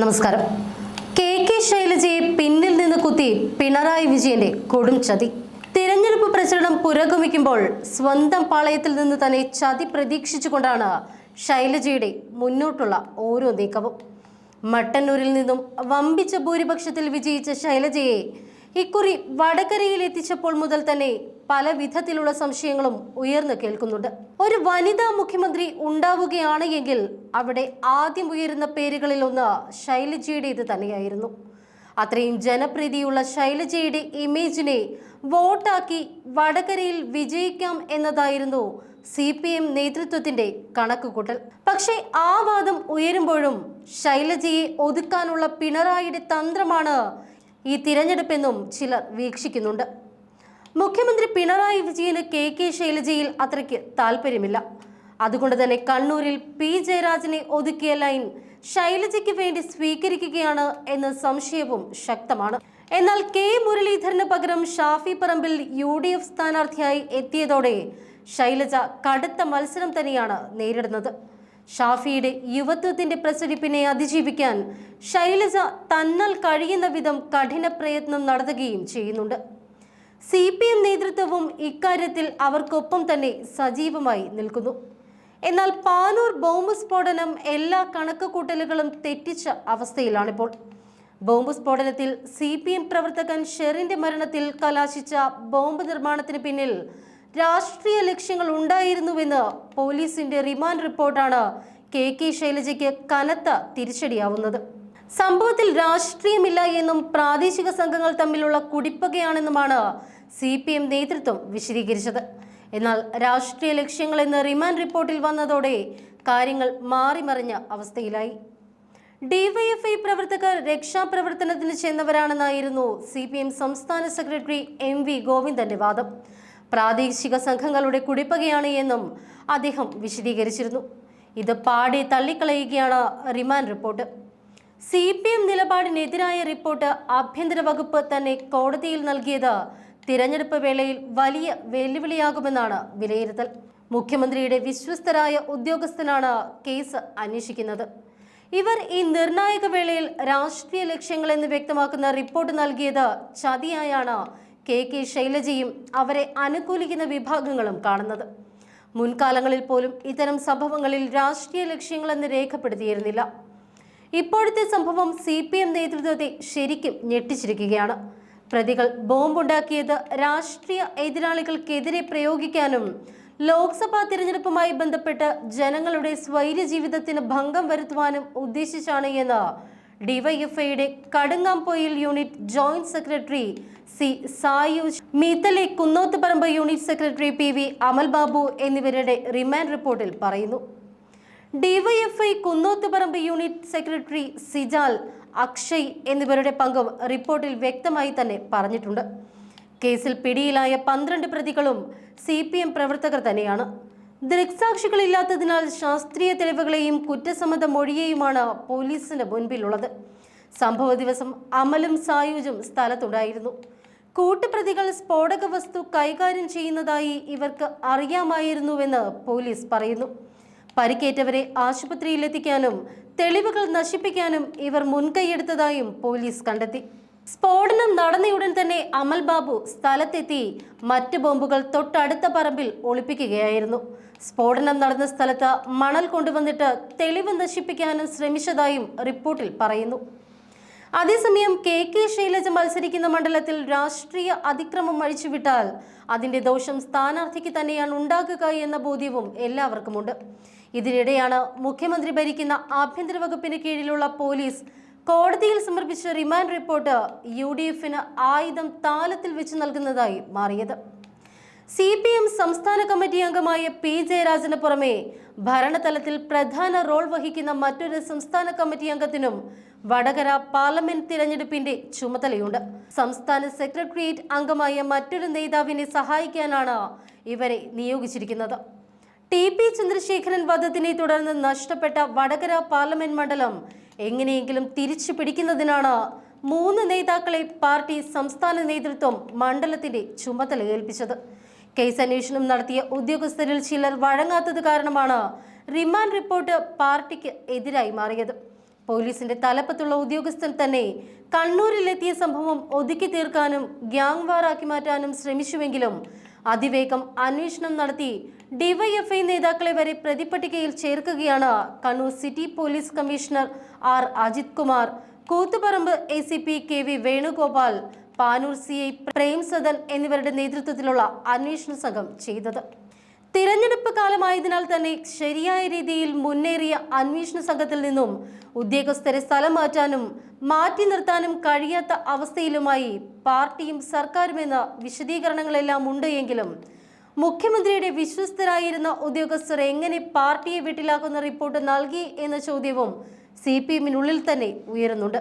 നമസ്കാരം. K K ശൈലജയെ പിന്നിൽ നിന്ന് കുത്തി പിണറായി വിജയന്റെ കൊടും ചതി. തിരഞ്ഞെടുപ്പ് പ്രചരണം പുരോഗമിക്കുമ്പോൾ സ്വന്തം പാളയത്തിൽ നിന്ന് തന്നെ ചതി പ്രതീക്ഷിച്ചുകൊണ്ടാണ് ശൈലജയുടെ മുന്നോട്ടുള്ള ഓരോ നീക്കവും. മട്ടന്നൂരിൽ നിന്നും വമ്പിച്ച ഭൂരിപക്ഷത്തിൽ വിജയിച്ച ശൈലജയെ ഇക്കുറി വടകരയിൽ എത്തിച്ചപ്പോൾ മുതൽ തന്നെ പല വിധത്തിലുള്ള സംശയങ്ങളും ഉയർന്നു കേൾക്കുന്നുണ്ട്. ഒരു വനിതാ മുഖ്യമന്ത്രി ഉണ്ടാവുകയാണ് എങ്കിൽ അവിടെ ആദ്യം ഉയരുന്ന പേരുകളിൽ ഒന്ന് ശൈലജയുടേത് തന്നെയായിരുന്നു. അത്രയും ജനപ്രീതിയുള്ള ശൈലജയുടെ ഇമേജിനെ വോട്ടാക്കി വടകരയിൽ വിജയിക്കാം എന്നതായിരുന്നു സി പി എം നേതൃത്വത്തിന്റെ കണക്കുകൂട്ടൽ. പക്ഷേ ആ വാദം ഉയരുമ്പോഴും ശൈലജയെ ഒതുക്കാനുള്ള പിണറായിയുടെ തന്ത്രമാണ് ഈ തിരഞ്ഞെടുപ്പെന്നും ചിലർ വീക്ഷിക്കുന്നുണ്ട്. മുഖ്യമന്ത്രി പിണറായി വിജയന് കെ കെ ശൈലജയിൽ അത്രയ്ക്ക് താല്പര്യമില്ല. അതുകൊണ്ട് തന്നെ കണ്ണൂരിൽ പി ജയരാജനെ ഒതുക്കിയ ലൈൻ ശൈലജയ്ക്ക് വേണ്ടി സ്വീകരിക്കുകയാണ് എന്ന സംശയവും ശക്തമാണ്. എന്നാൽ കെ മുരളീധരന് പകരം Shafi Parambil U D F സ്ഥാനാർത്ഥിയായി എത്തിയതോടെ ശൈലജ കടുത്ത മത്സരം തന്നെയാണ് നേരിടുന്നത്. ഷാഫിയുടെ യുവത്വത്തിന്റെ പ്രസരിപ്പിനെ അതിജീവിക്കാൻ ശൈലജ തന്നാൽ കഴിയുന്ന വിധം കഠിന പ്രയത്നം നടത്തുകയും ചെയ്യുന്നുണ്ട്. സി പി എം നേതൃത്വവും ഇക്കാര്യത്തിൽ അവർക്കൊപ്പം തന്നെ സജീവമായി നിൽക്കുന്നു. എന്നാൽ പാനൂർ ബോംബ് സ്ഫോടനം എല്ലാ കണക്കുകൂട്ടലുകളും തെറ്റിച്ച അവസ്ഥയിലാണിപ്പോൾ. ബോംബ് സ്ഫോടനത്തിൽ സി പി എം പ്രവർത്തകൻ ഷെറിന്റെ മരണത്തിൽ കലാശിച്ച ബോംബ് നിർമ്മാണത്തിന് പിന്നിൽ രാഷ്ട്രീയ ലക്ഷ്യങ്ങൾ ഉണ്ടായിരുന്നുവെന്ന് പോലീസിന്റെ റിമാൻഡ് റിപ്പോർട്ടാണ് കെ കെ ശൈലജയ്ക്ക് കനത്ത തിരിച്ചടിയാവുന്നത്. സംഭവത്തിൽ രാഷ്ട്രീയമില്ല എന്നും പ്രാദേശിക സംഘങ്ങൾ തമ്മിലുള്ള കുടിപ്പകയാണെന്നുമാണ് സി പി എം നേതൃത്വം വിശദീകരിച്ചത്. എന്നാൽ രാഷ്ട്രീയ ലക്ഷ്യങ്ങൾ എന്ന റിമാൻഡ് റിപ്പോർട്ടിൽ വന്നതോടെ കാര്യങ്ങൾ മാറിമറിഞ്ഞ അവസ്ഥയിലായി. ഡിവൈഎഫ്ഐ പ്രവർത്തകർ രക്ഷാപ്രവർത്തനത്തിന് ചെന്നവരാണെന്നായിരുന്നു സി പി എം സംസ്ഥാന സെക്രട്ടറി എം വി ഗോവിന്ദന്റെ വാദം. പ്രാദേശിക സംഘങ്ങളുടെ കുടിപ്പകയാണ് എന്നും അദ്ദേഹം വിശദീകരിച്ചിരുന്നു. ഇത് പാടി തള്ളിക്കളയുകയാണ് remand report. C P M നിലപാടിനെതിരായ report ആഭ്യന്തര വകുപ്പ് തന്നെ കോടതിയിൽ നൽകിയത് തിരഞ്ഞെടുപ്പ് വേളയിൽ വലിയ വെല്ലുവിളിയാകുമെന്നാണ് വിലയിരുത്തൽ. മുഖ്യമന്ത്രിയുടെ വിശ്വസ്തരായ ഉദ്യോഗസ്ഥനാണ് കേസ് അന്വേഷിക്കുന്നത്. ഇവർ ഈ നിർണായക വേളയിൽ രാഷ്ട്രീയ ലക്ഷ്യങ്ങളെന്ന് വ്യക്തമാക്കുന്ന റിപ്പോർട്ട് നൽകിയത് ചതിയായാണ് കെ കെ ശൈലജയും അവരെ അനുകൂലിക്കുന്ന വിഭാഗങ്ങളും കാണുന്നത്. മുൻകാലങ്ങളിൽ പോലും ഇത്തരം സംഭവങ്ങളിൽ രാഷ്ട്രീയ ലക്ഷ്യങ്ങളെന്ന് രേഖപ്പെടുത്തിയിരുന്നില്ല. ഇപ്പോഴത്തെ സംഭവം സി പി എം നേതൃത്വത്തെ ശരിക്കും ഞെട്ടിച്ചിരിക്കുകയാണ്. പ്രതികൾ ബോംബുണ്ടാക്കിയത് രാഷ്ട്രീയ എതിരാളികൾക്കെതിരെ പ്രയോഗിക്കാനും ലോക്സഭാ തിരഞ്ഞെടുപ്പുമായി ബന്ധപ്പെട്ട് ജനങ്ങളുടെ സ്വൈര്യ ജീവിതത്തിന് ഭംഗം വരുത്തുവാനും ഉദ്ദേശിച്ചാണ് എന്ന് ഡിവൈഎഫ്ഐയുടെ Kadungampoyil unit joint secretary C Sayuj Meethale Kunnothuparamba unit secretary P V Amal Babu എന്നിവരുടെ റിമാൻഡ് റിപ്പോർട്ടിൽ പറയുന്നു. DYFI Kunnothuparamba unit secretary Sijal Akshay എന്നിവരുടെ പങ്കും റിപ്പോർട്ടിൽ വ്യക്തമായി തന്നെ പറഞ്ഞിട്ടുണ്ട്. കേസിൽ പിടിയിലായ പന്ത്രണ്ട് പ്രതികളും സി പ്രവർത്തകർ തന്നെയാണ്. ദൃക്സാക്ഷികളില്ലാത്തതിനാൽ ശാസ്ത്രീയ തെളിവുകളെയും കുറ്റസമ്മത മൊഴിയെയുമാണ് പോലീസിന് മുൻപിലുള്ളത്. സംഭവ ദിവസം അമലും സായുജും സ്ഥലത്തുണ്ടായിരുന്നു. കൂട്ടുപ്രതികൾ സ്ഫോടക വസ്തു കൈകാര്യം ചെയ്യുന്നതായി ഇവർക്ക് അറിയാമായിരുന്നുവെന്ന് പോലീസ് പറയുന്നു. പരിക്കേറ്റവരെ ആശുപത്രിയിലെത്തിക്കാനും തെളിവുകൾ നശിപ്പിക്കാനും ഇവർ മുൻകൈയെടുത്തതായും പോലീസ് കണ്ടെത്തി. സ്ഫോടനം നടന്നയുടൻ തന്നെ അമൽ ബാബു സ്ഥലത്തെത്തി മറ്റ് ബോംബുകൾ തൊട്ടടുത്ത പറമ്പിൽ ഒളിപ്പിക്കുകയായിരുന്നു. സ്ഫോടനം നടന്ന സ്ഥലത്ത് മണൽ കൊണ്ടുവന്നിട്ട് തെളിവ് നശിപ്പിക്കാനും ശ്രമിച്ചതായും റിപ്പോർട്ടിൽ പറയുന്നു. അതേസമയം കെ കെ ശൈലജ മത്സരിക്കുന്ന മണ്ഡലത്തിൽ രാഷ്ട്രീയ അതിക്രമം അഴിച്ചുവിട്ടാൽ അതിന്റെ ദോഷം സ്ഥാനാർത്ഥിക്ക് തന്നെയാണ് ഉണ്ടാകുക എന്ന ബോധ്യവും എല്ലാവർക്കുമുണ്ട്. ഇതിനിടെയാണ് മുഖ്യമന്ത്രി ഭരിക്കുന്ന ആഭ്യന്തര വകുപ്പിന് കീഴിലുള്ള പോലീസ് കോടതിയിൽ സമർപ്പിച്ച റിമാൻഡ് റിപ്പോർട്ട് യു ഡി എഫിന് ആയുധം താലത്തിൽ വെച്ച് നൽകുന്നതായി മാറിയത്. സി പി എം സംസ്ഥാന കമ്മിറ്റി അംഗമായ പി ജയരാജന് പുറമെ ഭരണതലത്തിൽ പ്രധാന റോൾ വഹിക്കുന്ന മറ്റൊരു സംസ്ഥാന കമ്മിറ്റി അംഗത്തിനും വടകര പാർലമെന്റ് തിരഞ്ഞെടുപ്പിന്റെ ചുമതലയുണ്ട്. സംസ്ഥാന സെക്രട്ടേറിയറ്റ് അംഗമായ മറ്റൊരു നേതാവിനെ സഹായിക്കാനാണ് ഇവരെ നിയോഗിച്ചിരിക്കുന്നത്. ടി പി ചന്ദ്രശേഖരൻ വധത്തിനെ തുടർന്ന് നഷ്ടപ്പെട്ട വടകര പാർലമെന്റ് മണ്ഡലം എങ്ങനെയെങ്കിലും തിരിച്ചു പിടിക്കുന്നതിനാണ് മൂന്ന് നേതാക്കളെ പാർട്ടി സംസ്ഥാന നേതൃത്വം മണ്ഡലത്തിന്റെ ചുമതല ഏൽപ്പിച്ചത്. കേസ് അന്വേഷണം നടത്തിയ ഉദ്യോഗസ്ഥരിൽ ചിലർ വഴങ്ങാത്തത് കാരണമാണ് റിമാൻഡ് റിപ്പോർട്ട് പാർട്ടിക്ക് എതിരായി മാറിയത്. പോലീസിന്റെ തലപ്പത്തുള്ള ഉദ്യോഗസ്ഥൻ തന്നെ കണ്ണൂരിലെത്തിയ സംഭവം ഒതുക്കി തീർക്കാനും ഗ്യാങ് വാറാക്കി മാറ്റാനും ശ്രമിച്ചുവെങ്കിലും അതിവേഗം അന്വേഷണം നടത്തി ഡിവൈഎഫ്ഐ നേതാക്കളെ വരെ പ്രതിപട്ടികയിൽ ചേർക്കുകയാണ് Kannur city police commissioner R Ajith Kumar Koothuparamba A C P K V Venugopal Panoor C I Premsadan എന്നിവരുടെ നേതൃത്വത്തിലുള്ള അന്വേഷണ സംഘം ചെയ്തത്. തിരഞ്ഞെടുപ്പ് കാലമായതിനാൽ തന്നെ ശരിയായ രീതിയിൽ മുന്നേറിയ അന്വേഷണ സംഘത്തിൽ നിന്നും ഉദ്യോഗസ്ഥരെ സ്ഥലം മാറ്റാനും മാറ്റി നിർത്താനും കഴിയാത്ത അവസ്ഥയിലുമായി പാർട്ടിയും സർക്കാരും സർക്കാരുമെന്ന വിശദീകരണങ്ങളെല്ലാം ഉണ്ട് എങ്കിലും മുഖ്യമന്ത്രിയുടെ വിശ്വസ്തരായിരുന്ന ഉദ്യോഗസ്ഥർ എങ്ങനെ പാർട്ടിയെ വീട്ടിലാക്കുന്ന റിപ്പോർട്ട് നൽകി എന്ന ചോദ്യവും സി പി എമ്മിനുള്ളിൽ തന്നെ ഉയരുന്നുണ്ട്.